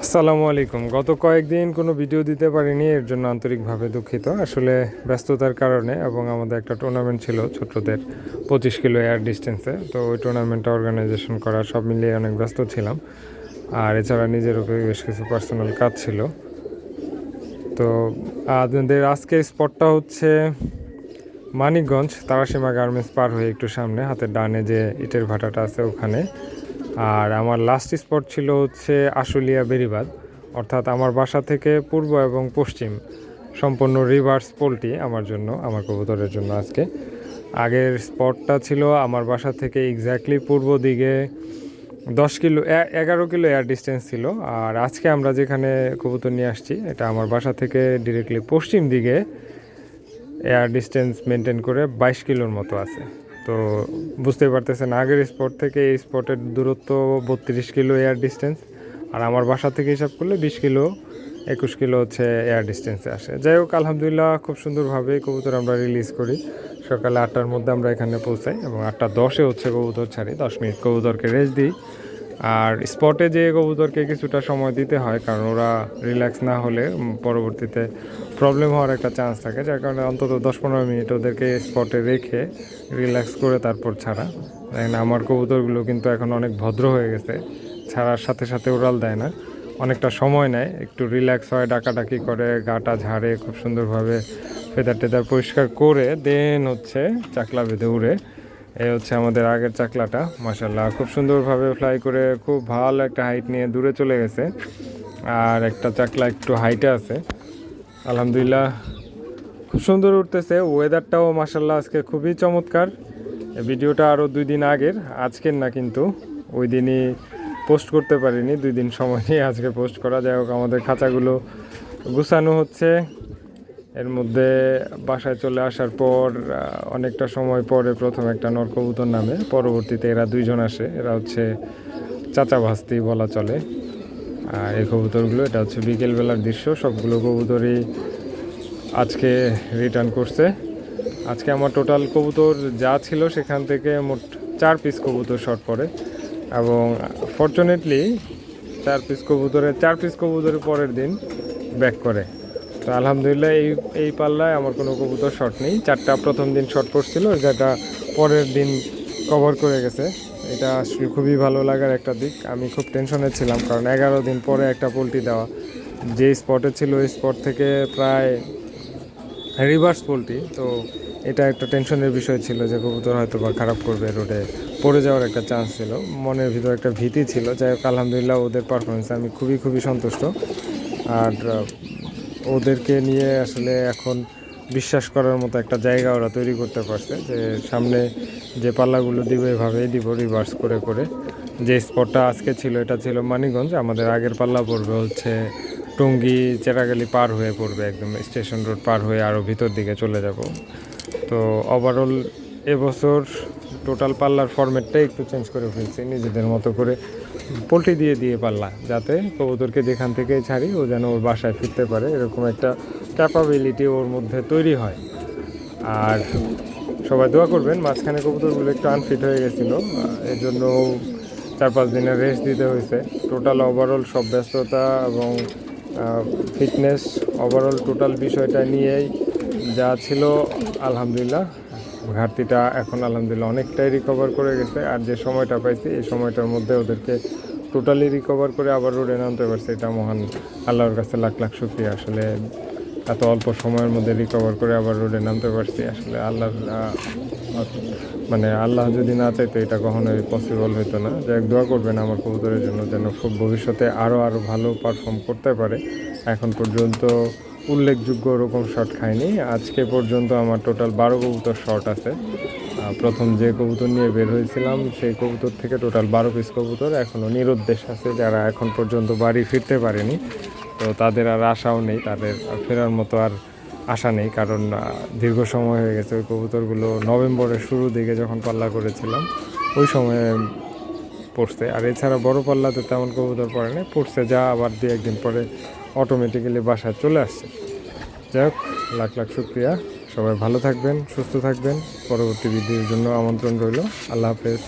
আসসালামু আলাইকুম। গত কয়েকদিন কোনো ভিডিও দিতে পারিনি, এর জন্য আন্তরিকভাবে দুঃখিত। আসলে ব্যস্ততার কারণে এবং আমাদের একটা টুর্নামেন্ট ছিল ছোটদের পঁচিশ কিলো এয়ার ডিস্টেন্সে তো ওই টুর্নামেন্টটা অর্গানাইজেশন করা, সব মিলিয়ে অনেক ব্যস্ত ছিলাম। আর এছাড়া নিজের নিজেরও বেশ কিছু পার্সোনাল কাজ ছিল। তো আপনাদের আজকের স্পটটা হচ্ছে মানিকগঞ্জ, তারাসীমা গার্মেন্টস পার হয়ে একটু সামনে, হাতের ডানে যে ইটের ভাটাটা আছে ওখানে। আর আমার লাস্ট স্পট ছিল হচ্ছে আশুলিয়া বেরিবাদ। অর্থাৎ আমার বাসা থেকে পূর্ব এবং পশ্চিম সম্পূর্ণ রিভার্স পোলটি আমার জন্য, আমার কবুতরের জন্য আজকে। আগের স্পটটা ছিল আমার বাসা থেকে এক্স্যাক্টলি পূর্ব দিকে দশ কিলো এগারো কিলো এয়ার ডিস্টেন্স ছিল। আর আজকে আমরা যেখানে কবুতর নিয়ে আসছি, এটা আমার বাসা থেকে ডিরেক্টলি পশ্চিম দিকে এয়ার ডিস্টেন্স মেনটেন করে বাইশ কিলোর মতো আছে। তো বুঝতে পারতেছেন, আগের স্পট থেকে এই স্পটের দূরত্ব বত্রিশ কিলো এয়ার ডিস্টেন্স আর আমার বাসা থেকে হিসাব করলে বিশ কিলো, একুশ কিলো হচ্ছে এয়ার ডিস্টেন্সে আসে। যাই হোক, আলহামদুলিল্লাহ খুব সুন্দরভাবে কবুতর আমরা রিলিজ করি। সকালে আটটার মধ্যে আমরা এখানে পৌঁছাই এবং আটটা দশে হচ্ছে কবুতর ছাড়ি, দশ মিনিট কবুতরকে রেস্ট দিই। আর স্পটে যে কবুতরকে কিছুটা সময় দিতে হয়, কারণ ওরা রিল্যাক্স না হলে পরবর্তীতে প্রবলেম হওয়ার একটা চান্স থাকে, যার কারণে অন্তত দশ পনেরো মিনিট ওদেরকে স্পটে রেখে রিল্যাক্স করে তারপর ছাড়া। দেখেন আমার কবুতরগুলো কিন্তু এখন অনেক ভদ্র হয়ে গেছে, ছাড়ার সাথে সাথে উড়াল দেয় না। অনেকটা সময় নেয়, একটু রিল্যাক্স হয়, ডাকাডাকি করে, গাটা ঝাড়ে, খুব সুন্দরভাবে ফেদার টেদার পরিষ্কার করে দেন হচ্ছে চাকলা বেঁধে উড়ে। এই হচ্ছে আমাদের আগের চাকলাটা মাসাল্লাহ খুব সুন্দরভাবে ফ্লাই করে খুব ভালো একটা হাইট নিয়ে দূরে চলে গেছে। আর একটা চাকলা একটু হাইটে আছে। আলহামদুলিল্লাহ, খুব সুন্দর উঠতেছে। ওয়েদারটাও মাসাল্লাহ আজকে খুবই চমৎকার। ভিডিওটা আরও দুই দিন আগের, আজকের না কিন্তু ওই দিনই পোস্ট করতে পারিনি। দুই দিন সময় নিয়ে আজকে পোস্ট করা। যাই হোক, আমাদের খাঁচাগুলো গুছানো হচ্ছে। এর মধ্যে বাসায় চলে আসার পর অনেকটা সময় পরে প্রথম একটা নরকবুতর নামে, পরবর্তীতে এরা দুইজন আসে, এরা হচ্ছে চাচা ভাস্তি বলা চলে। আর এই কবুতরগুলো, এটা হচ্ছে বিকেলবেলার দৃশ্য, সবগুলো কবুতরই আজকে রিটার্ন করছে। আজকে আমার টোটাল কবুতর যা ছিল সেখান থেকে মোট চার পিস কবুতর শর্ট পড়ে। এবং ফর্চুনেটলি চার পিস কবুতরের, চার পিস কবুতরের পরের দিন ব্যাক করে। তো আলহামদুলিল্লাহ এই এই পাল্লায় আমার কোনো কবুতর শর্ট নেই। চারটা প্রথম দিন শর্ট পড়ছিল যেটা পরের দিন কভার করে গেছে। এটা আসলে খুবই ভালো লাগার একটা দিক। আমি খুব টেনশনে ছিলাম, কারণ এগারো দিন পরে একটা পোলট্রি দেওয়া। যে স্পটে ছিল, ওই স্পট থেকে প্রায় রিভার্স পোলট্রি। তো এটা একটা টেনশনের বিষয় ছিল যে কবুতর হয়তো বা খারাপ করবে রোডে পড়ে যাওয়ার একটা চান্স ছিল। মনের ভিতর একটা ভীতি ছিল। যাই হোক, আলহামদুলিল্লাহ ওদের পারফরমেন্সে আমি খুবই খুবই সন্তুষ্ট। আর ওদেরকে নিয়ে আসলে এখন বিশ্বাস করার মতো একটা জায়গা ওরা তৈরি করতে পারছে যে সামনে যে পাল্লাগুলো দিব এভাবেই দিব রিভার্স করে করে। যে স্পটটা আজকে ছিল, এটা ছিল মানিকগঞ্জ, আমাদের আগের পাল্লা পড়বে হচ্ছে টঙ্গী চেরাগালি পার হয়ে পড়বে একদম, স্টেশন রোড পার হয়ে আরও ভিতর দিকে চলে যাব। তো ওভারঅল এবছর টোটাল পাল্লার ফরম্যাটটাই একটু চেঞ্জ করে ফেলছি, নিজেদের মতো করে পোলট্রি দিয়ে দিয়ে পাল্লা, যাতে কবুতরকে যেখান থেকে ছাড়ি ও যেন ওর বাসায় ফিরতে পারে, এরকম একটা ক্যাপাবিলিটি ওর মধ্যে তৈরি হয়। আর সবাই দোয়া করবেন, মাঝখানে কবুতরগুলো একটু আনফিট হয়ে গেছিল, এর জন্য চার পাঁচ দিনের রেস্ট দিতে হয়েছে। টোটাল ওভারঅল সব ব্যস্ততা এবং ফিটনেস ওভারঅল টোটাল বিষয়টা নিয়েই যা ছিল, আলহামদুলিল্লাহ। ঘাটতিটা এখন আলহামদুলিল্লাহ অনেকটাই রিকভার করে গেছে। আর যে সময়টা পাইছি এই সময়টার মধ্যে ওদেরকে টোটালি রিকভার করে আবার রোডে নামতে পারছে। এটা মহান আল্লাহর কাছে লাখ লাখ শুক্রিয়া। আসলে এত অল্প সময়ের মধ্যে রিকভার করে আবার রোডে নামতে পারছি। আসলে আল্লাহর আহ, মানে আল্লাহ যদি না চাইতো এটা কখনোই পসিবল হতো না। হোক দোয়া করবেন আমার কবুতরের জন্য যেন খুব ভবিষ্যতে আরও আরও ভালো পারফর্ম করতে পারে। এখন পর্যন্ত উল্লেখযোগ্য ওরকম শট খায়নি আজকে পর্যন্ত আমার টোটাল বারো কবুতর শট আছে। প্রথম যে কবুতর নিয়ে বের হয়েছিলাম, সেই কবুতর থেকে টোটাল বারো পিস কবুতর এখনও নিরুদ্দেশ আছে, যারা এখন পর্যন্ত বাড়ি ফিরতে পারেনি। তো তাদের আর আশাও নেই, তাদের ফেরার মতো আর আশা নেই, কারণ দীর্ঘ সময় হয়ে গেছে ওই কবুতরগুলো নভেম্বরের শুরু দিকে যখন পাল্লা করেছিলাম, ওই সময়ে পড়ছে। আর এছাড়া বড় পাল্লাতে তেমন কবুতর পড়ে না পড়ছে যা আবার দু একদিন পরে অটোমেটিক্যালি বাসায় চলে আসছে। যাই হোক, লাখ লাখ শুক্রিয়া। সবাই ভালো থাকবেন, সুস্থ থাকবেন। পরবর্তী ভিডিওর জন্য আমন্ত্রণ রইল। আল্লাহ হাফেজ।